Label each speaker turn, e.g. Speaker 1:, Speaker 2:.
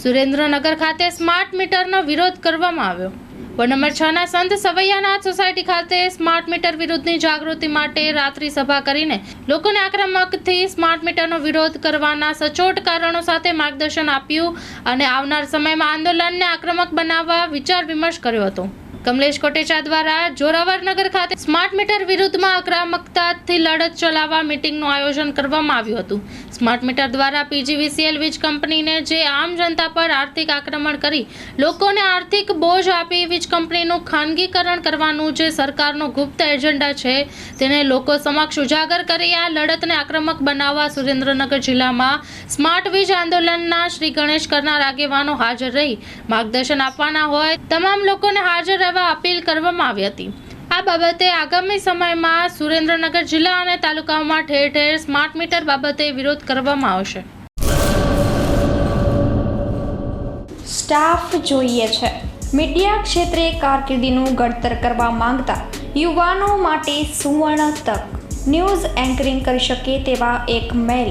Speaker 1: સુરેન્દ્રનગર ખાતે સ્માર્ટ મીટરનો વિરોધ કરવામાં આવ્યો. વોર્ડ નંબર છ ના સંત સવૈયાનાથ સોસાયટી ખાતે સ્માર્ટ મીટર વિરુદ્ધની જાગૃતિ માટે રાત્રિ સભા કરીને લોકોને આક્રમકથી સ્માર્ટ મીટરનો વિરોધ કરવાના સચોટ કારણો સાથે માર્ગદર્શન આપ્યું અને આવનાર સમયમાં આંદોલનને આક્રમક બનાવવા વિચાર વિમર્શ કર્યો હતો. કમલેશ કોટેચા દ્વારા જોરાવરનગર ખાતે સ્માર્ટ મીટર વિરુદ્ધમાં આક્રમકતાથી લડત ચલાવવા મીટિંગનું આયોજન કરવામાં આવ્યું હતું. સ્માર્ટ મીટર દ્વારા પીજીવીસીએલ વીજ કંપનીને જે આમ જનતા પર આર્થિક આક્રમણ કરી, લોકોને આર્થિક બોજ આપી વીજ કંપનીનું ખાનગીકરણ કરવાનું જે સરકારનો ગુપ્ત એજન્ડા છે, તેને લોકો સમક્ષ ઉજાગર કરી આ લડતને આક્રમક બનાવવા સુરેન્દ્રનગર જિલ્લામાં સ્માર્ટ વીજ આંદોલનના શ્રી ગણેશ કરનાર આગેવાનો હાજર રહી. માર્ગદર્શન આપવાના હોય, તમામ લોકોને હાજર રહેવા અપીલ કરવામાં આવી હતી. આ બાબતે આગામી સમયમાં સુરેન્દ્રનગર જિલ્લા અને તાલુકાઓમાં ઠેર ઠેર સ્માર્ટ મીટર બાબતે વિરોધ કરવામાં આવશે.
Speaker 2: સ્ટાફ જોઈએ છે. મીડિયા ક્ષેત્રે કારકિર્દીનું ઘડતર કરવા માંગતા યુવાનો માટે સુવર્ણ તક. ન્યૂઝ એન્કરિંગ કરી શકે તેવા એક મેલ.